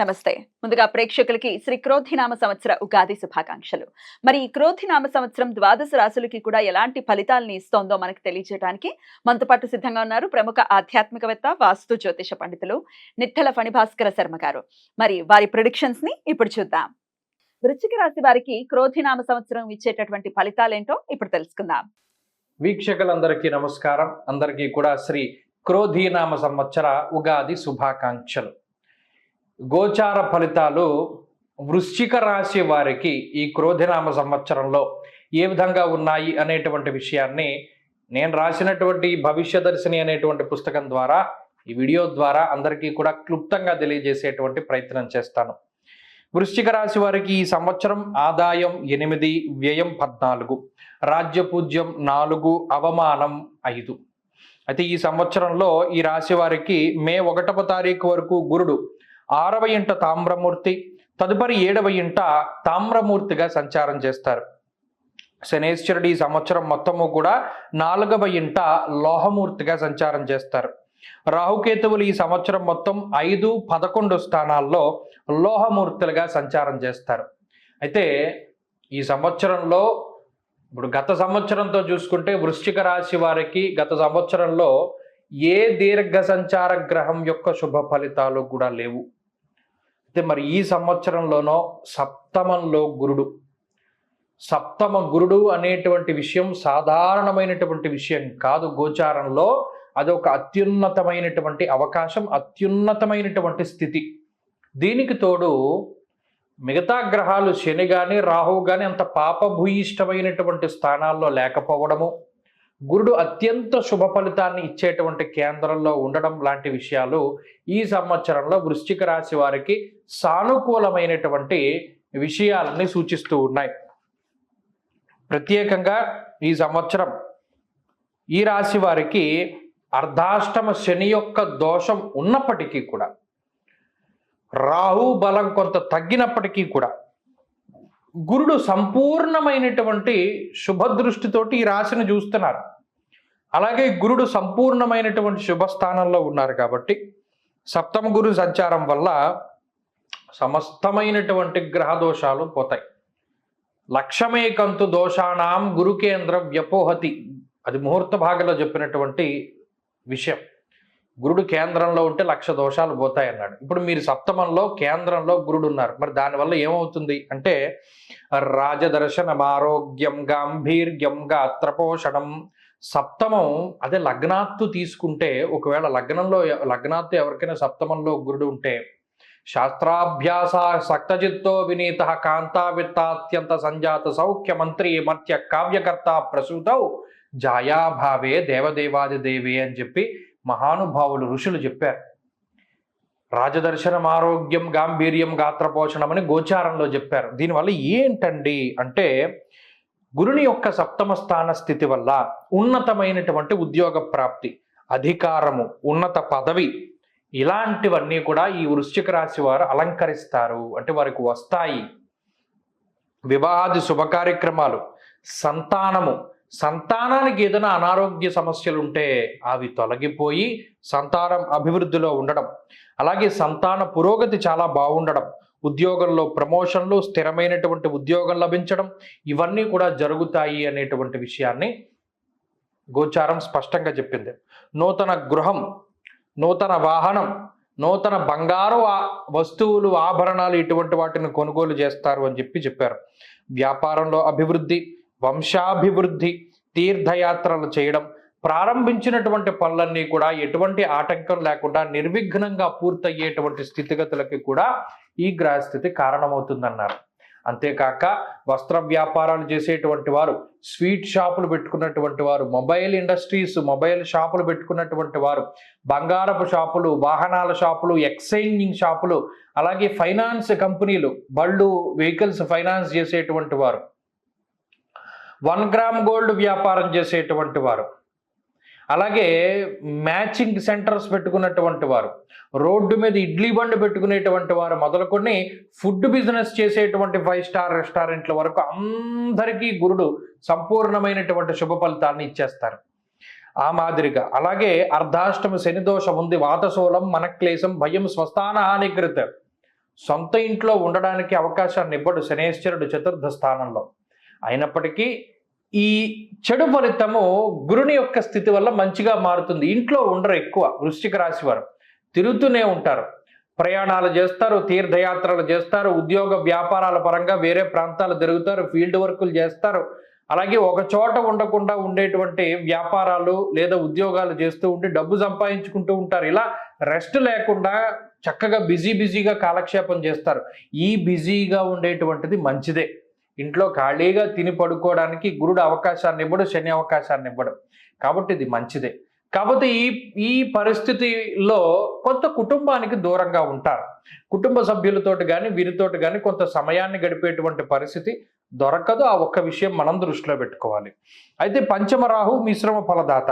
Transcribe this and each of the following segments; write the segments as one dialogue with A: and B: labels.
A: నమస్తే. ముందుగా ప్రేక్షకులకి శ్రీ క్రోధినామ సంవత్సర ఉగాది శుభాకాంక్షలు. మరి ఈ క్రోధినామ సంవత్సరం ద్వాదశ రాశులకి కూడా ఎలాంటి ఫలితాలని ఇస్తోందో మనకు తెలియజేయడానికి మనతో పాటు సిద్ధంగా ఉన్నారు ప్రముఖ ఆధ్యాత్మికవేత్త వాస్తు జ్యోతిష పండితులు నిట్టల ఫణిభాస్కర శర్మ గారు. మరి వారి ప్రొడిక్షన్స్ని ఇప్పుడు చూద్దాం. వృశ్చిక రాశి వారికి క్రోధినామ సంవత్సరం ఇచ్చేటటువంటి ఫలితాలేంటో ఇప్పుడు తెలుసుకుందాం.
B: వీక్షకులందరికీ నమస్కారం. అందరికీ కూడా శ్రీ క్రోధీనామ సంవత్సర ఉగాది శుభాకాంక్షలు. గోచార ఫలితాలు వృశ్చిక రాశి వారికి ఈ క్రోధినామ సంవత్సరంలో ఏ విధంగా ఉన్నాయి అనేటువంటి విషయాన్ని నేను రాసినటువంటి భవిష్యదర్శిని అనేటువంటి పుస్తకం ద్వారా ఈ వీడియో ద్వారా అందరికీ కూడా క్లుప్తంగా తెలియజేసేటువంటి ప్రయత్నం చేస్తాను. వృశ్చిక రాశి వారికి ఈ సంవత్సరం ఆదాయం ఎనిమిది వ్యయం పద్నాలుగు రాజ్యపూజ్యం నాలుగు అవమానం ఐదు. అయితే ఈ సంవత్సరంలో ఈ రాశి వారికి మే ఒకటవ తారీఖు వరకు గురుడు ఆరవ ఇంట తామ్రమూర్తి తదుపరి ఏడవ ఇంట తామ్రమూర్తిగా సంచారం చేస్తారు. శనేశ్వరుడు ఈ సంవత్సరం మొత్తము కూడా నాలుగవ ఇంట లోహమూర్తిగా సంచారం చేస్తారు. రాహుకేతువులు ఈ సంవత్సరం మొత్తం ఐదు పదకొండు స్థానాల్లో లోహమూర్తులుగా సంచారం చేస్తారు. అయితే ఈ సంవత్సరంలో ఇప్పుడు గత సంవత్సరంతో చూసుకుంటే వృశ్చిక రాశి వారికి గత సంవత్సరంలో ఏ దీర్ఘ సంచార గ్రహం యొక్క శుభ ఫలితాలు కూడా లేవు. అయితే మరి ఈ సంవత్సరంలోనో సప్తమంలో గురుడు. సప్తమ గురుడు అనేటువంటి విషయం సాధారణమైనటువంటి విషయం కాదు గోచారంలో. అదొక అత్యున్నతమైనటువంటి అవకాశం అత్యున్నతమైనటువంటి స్థితి. దీనికి తోడు మిగతా గ్రహాలు శని కానీ రాహువు కానీ అంత పాపభూయిష్టమైనటువంటి స్థానాల్లో లేకపోవడము గురుడు అత్యంత శుభ ఫలితాన్ని ఇచ్చేటువంటి కేంద్రంలో ఉండడం లాంటి విషయాలు ఈ సంవత్సరంలో వృశ్చిక రాశి వారికి సానుకూలమైనటువంటి విషయాలని సూచిస్తూ ఉన్నాయి. ప్రత్యేకంగా ఈ సంవత్సరం ఈ రాశి వారికి అర్ధాష్టమ శని యొక్క దోషం ఉన్నప్పటికీ కూడా రాహు బలం కొంత తగ్గినప్పటికీ కూడా గురుడు సంపూర్ణమైనటువంటి శుభదృష్టితోటి ఈ రాశిని చూస్తున్నారు. అలాగే గురుడు సంపూర్ణమైనటువంటి శుభస్థానంలో ఉన్నారు కాబట్టి సప్తమ గురు సంచారం వల్ల సమస్తమైనటువంటి గ్రహ దోషాలు పోతాయి. లక్ష్యమేకంతు దోషానాం గురుకేంద్ర వ్యపోహతి. అది ముహూర్త భాగంలో చెప్పినటువంటి విషయం. గురుడు కేంద్రంలో ఉంటే లక్ష దోషాలు పోతాయి అన్నాడు ఇప్పుడు మీరు సప్తమంలో కేంద్రంలో గురుడు ఉన్నారు. మరి దానివల్ల ఏమవుతుంది అంటే రాజదర్శనం ఆరోగ్యం గాంభీర్యం గాత్రపోషణం సప్తమం అదే లగ్నాత్తు తీసుకుంటే ఒకవేళ లగ్నంలో లగ్నాత్తు ఎవరికైనా సప్తమంలో గురుడు ఉంటే శాస్త్రాభ్యాస సక్తజిత్తో వినీత కాంతావిత్తాత్యంత సంజాత సౌఖ్య మంత్రి మత్య కావ్యకర్త ప్రసూతౌ జాయాభావే దేవదేవాది దేవి అని చెప్పి మహానుభావులు ఋషులు చెప్పారు. రాజదర్శనం ఆరోగ్యం గాంభీర్యం గాత్రపోషణం అని గోచారంలో చెప్పారు. దీనివల్ల ఏంటండి అంటే గురుని యొక్క సప్తమ స్థాన స్థితి వల్ల ఉన్నతమైనటువంటి ఉద్యోగ ప్రాప్తి అధికారము ఉన్నత పదవి ఇలాంటివన్నీ కూడా ఈ వృశ్చిక రాశి వారు అలంకరిస్తారు. అంటే వారికి వస్తాయి. వివాహాది శుభ కార్యక్రమాలు సంతానము సంతానానికి ఏదైనా అనారోగ్య సమస్యలు ఉంటే అవి తొలగిపోయి సంతానం అభివృద్ధిలో ఉండడం. అలాగే సంతాన పురోగతి చాలా బాగుండడం. ఉద్యోగంలో ప్రమోషన్లు స్థిరమైనటువంటి ఉద్యోగం లభించడం ఇవన్నీ కూడా జరుగుతాయి అనేటువంటి విషయాన్ని గోచారం స్పష్టంగా చెప్పింది. నూతన గృహం నూతన వాహనం నూతన బంగారు వస్తువులు ఆభరణాలు ఇటువంటి వాటిని కొనుగోలు చేస్తారు అని చెప్పి చెప్పారు. వ్యాపారంలో అభివృద్ధి వంశాభివృద్ధి తీర్థయాత్రలు చేయడం ప్రారంభించినటువంటి పనులన్నీ కూడా ఎటువంటి ఆటంకం లేకుండా నిర్విఘ్నంగా పూర్తయ్యేటువంటి స్థితిగతులకి కూడా ఈ గ్రహస్థితి కారణమవుతుందన్నారు. అంతేకాక వస్త్ర వ్యాపారాలు చేసేటువంటి వారు స్వీట్ షాపులు పెట్టుకున్నటువంటి వారు మొబైల్ ఇండస్ట్రీస్ మొబైల్ షాపులు పెట్టుకున్నటువంటి వారు బంగారపు షాపులు వాహనాల షాపులు ఎక్స్చేంజింగ్ షాపులు అలాగే ఫైనాన్స్ కంపెనీలు బళ్ళు వెహికల్స్ ఫైనాన్స్ చేసేటువంటి వారు. వన్ గ్రామ్ గోల్డ్ వ్యాపారం చేసేటువంటి వారు. అలాగే మ్యాచింగ్ సెంటర్స్ పెట్టుకున్నటువంటి వారు. రోడ్డు మీద ఇడ్లీ బండి పెట్టుకునేటువంటి వారు మొదలుకొని ఫుడ్ బిజినెస్ చేసేటువంటి ఫైవ్ స్టార్ రెస్టారెంట్ల వరకు అందరికీ గురుడు సంపూర్ణమైనటువంటి శుభ ఫలితాన్ని ఇచ్చేస్తారు. ఆ మాదిరిగా. అలాగే అర్ధాష్టమ శని దోషం ఉంది వాతశూలం మనక్లేశం భయం స్వస్థాన హానికృత. సొంత ఇంట్లో ఉండడానికి అవకాశాన్ని ఇవ్వడు శనేశ్వరుడు చతుర్థ స్థానంలో. అయినప్పటికీ ఈ చెడు ఫలితము గురుని యొక్క స్థితి వల్ల మంచిగా మారుతుంది. ఇంట్లో ఉండరు ఎక్కువ వృశ్చిక రాశి వారు. తిరుగుతూనే ఉంటారు. ప్రయాణాలు చేస్తారు తీర్థయాత్రలు చేస్తారు ఉద్యోగ వ్యాపారాల పరంగా వేరే ప్రాంతాలు తిరుగుతారు ఫీల్డ్ వర్కులు చేస్తారు. అలాగే ఒక చోట ఉండకుండా ఉండేటువంటి వ్యాపారాలు లేదా ఉద్యోగాలు చేస్తూ ఉండి డబ్బు సంపాదించుకుంటూ ఉంటారు. ఇలా రెస్ట్ లేకుండా చక్కగా బిజీ బిజీగా కాలక్షేపం చేస్తారు. ఈ బిజీగా ఉండేటువంటిది మంచిదే. ఇంట్లో ఖాళీగా తిని పడుకోవడానికి గురుడు అవకాశాన్ని ఇవ్వడు శని అవకాశాన్ని ఇవ్వడు. కాబట్టి ఇది మంచిదే. కాకపోతే ఈ ఈ పరిస్థితిలో కొంత కుటుంబానికి దూరంగా ఉంటారు. కుటుంబ సభ్యులతోటి కానీ వీరితోటి కానీ కొంత సమయాన్ని గడిపేటువంటి పరిస్థితి దొరకదు. ఆ ఒక్క విషయం మనం దృష్టిలో పెట్టుకోవాలి. అయితే పంచమ రాహు మిశ్రమ ఫలదాత.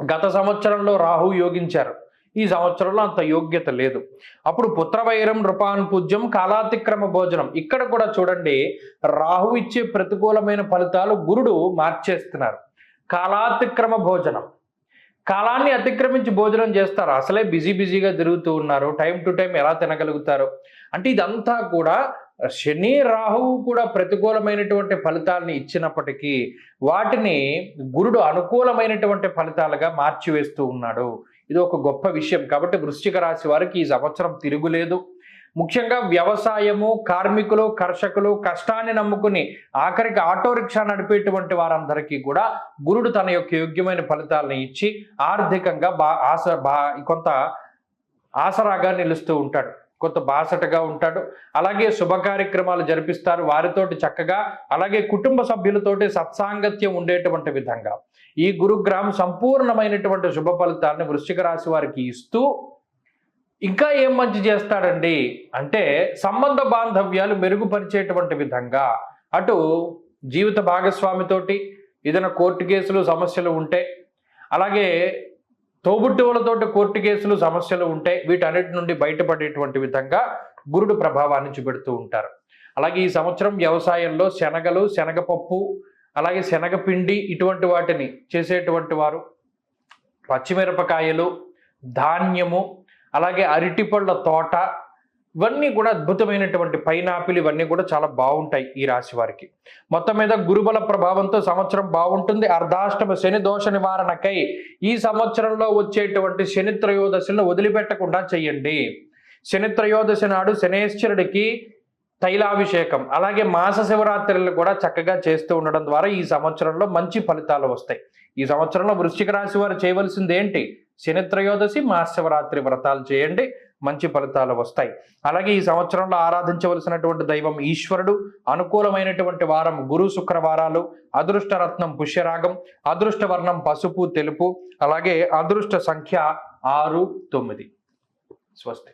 B: గత సంవత్సరంలో రాహు యోగించారు. ఈ సంవత్సరంలో అంత యోగ్యత లేదు. అప్పుడు పుత్రవైరం నృపాన్ పూజ్యం కాలాతిక్రమ భోజనం. ఇక్కడ కూడా చూడండి రాహు ఇచ్చే ప్రతికూలమైన ఫలితాలు గురుడు మార్చేస్తున్నారు. కాలాతిక్రమ భోజనం. కాలాన్ని అతిక్రమించి భోజనం చేస్తారు. అసలే బిజీ బిజీగా తిరుగుతూ ఉన్నారు. టైం టు టైం ఎలా తినగలుగుతారు? అంటే ఇదంతా కూడా శని రాహువు కూడా ప్రతికూలమైనటువంటి ఫలితాలని ఇచ్చినప్పటికీ వాటిని గురుడు అనుకూలమైనటువంటి ఫలితాలుగా మార్చివేస్తూ ఉన్నాడు. ఇది ఒక గొప్ప విషయం. కాబట్టి వృశ్చిక రాశి వారికి ఈ సంవత్సరం తిరుగులేదు. ముఖ్యంగా వ్యవసాయము కార్మికులు కర్షకులు కష్టాన్ని నమ్ముకుని ఆఖరికి ఆటో రిక్షా నడిపేటువంటి వారందరికీ కూడా గురుడు తన యొక్క యోగ్యమైన ఫలితాలను ఇచ్చి ఆర్థికంగా బా ఆశ బా కొంత ఆసరాగా నిలుస్తూ ఉంటాడు. కొంత బాసటగా ఉంటాడు. అలాగే శుభ కార్యక్రమాలు జరిపిస్తారు వారితోటి చక్కగా. అలాగే కుటుంబ సభ్యులతోటి సత్సాంగత్యం ఉండేటువంటి విధంగా. ఈ గురుగ్రహం సంపూర్ణమైనటువంటి శుభ ఫలితాన్ని వృశ్చిక రాశి వారికి ఇస్తూ ఇంకా ఏం మంచి చేస్తాడండి? అంటే సంబంధ బాంధవ్యాలు మెరుగుపరిచేటువంటి విధంగా. అటు జీవిత భాగస్వామితోటి ఏదైనా కోర్టు కేసులు సమస్యలు ఉంటే అలాగే తోబుట్టువులతోటి కోర్టు కేసులు సమస్యలు ఉంటే వీటన్నిటి నుండి బయటపడేటువంటి విధంగా గురుడు ప్రభావాన్ని చూపెడుతూ ఉంటారు. అలాగే ఈ సంవత్సరం వ్యవసాయంలో శనగలు శనగపప్పు అలాగే శనగపిండి ఇటువంటి వాటిని చేసేటువంటి వారు పచ్చిమిరపకాయలు ధాన్యము అలాగే అరటిపళ్ళ తోట ఇవన్నీ కూడా అద్భుతమైనటువంటి పైనాపిల్ ఇవన్నీ కూడా చాలా బాగుంటాయి ఈ రాశి వారికి. మొత్తం మీద గురుబల ప్రభావంతో సంవత్సరం బాగుంటుంది. అర్ధాష్టమ శని దోష నివారణకై ఈ సంవత్సరంలో వచ్చేటువంటి శనిత్రయోదశను వదిలిపెట్టకుండా చెయ్యండి శని త్రయోదశి నాడు శనేశ్వరుడికి తైలాభిషేకం అలాగే మాస శివరాత్రులు కూడా చక్కగా చేస్తూ ఉండడం ద్వారా ఈ సంవత్సరంలో మంచి ఫలితాలు వస్తాయి. ఈ సంవత్సరంలో వృశ్చిక రాశి వారు చేయవలసింది ఏంటి శని త్రయోదశి మాస శివరాత్రి వ్రతాలు చేయండి. మంచి ఫలితాలు వస్తాయి. అలాగే ఈ సంవత్సరంలో ఆరాధించవలసినటువంటి దైవం ఈశ్వరుడు. అనుకూలమైనటువంటి వారం గురు శుక్రవారాలు. అదృష్ట రత్నం పుష్యరాగం. అదృష్ట వర్ణం పసుపు తెలుపు. అలాగే అదృష్ట సంఖ్య ఆరు తొమ్మిది. స్వస్తి.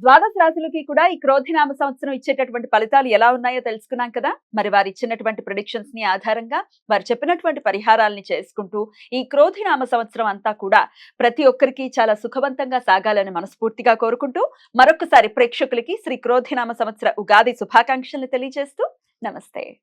A: ద్వాదశ రాశులకి కూడా ఈ క్రోధినామ సంవత్సరం ఇచ్చేటటువంటి ఫలితాలు ఎలా ఉన్నాయో తెలుసుకున్నాం కదా? మరి వారు ఇచ్చినటువంటి ప్రొడిక్షన్స్ని ఆధారంగా వారు చెప్పినటువంటి పరిహారాలని చేసుకుంటూ ఈ క్రోధినామ సంవత్సరం అంతా కూడా ప్రతి ఒక్కరికి చాలా సుఖవంతంగా సాగాలని మనస్ఫూర్తిగా కోరుకుంటూ మరొకసారి ప్రేక్షకులకి శ్రీ క్రోధినామ సంవత్సర ఉగాది శుభాకాంక్షల్ని తెలియజేస్తూ నమస్తే.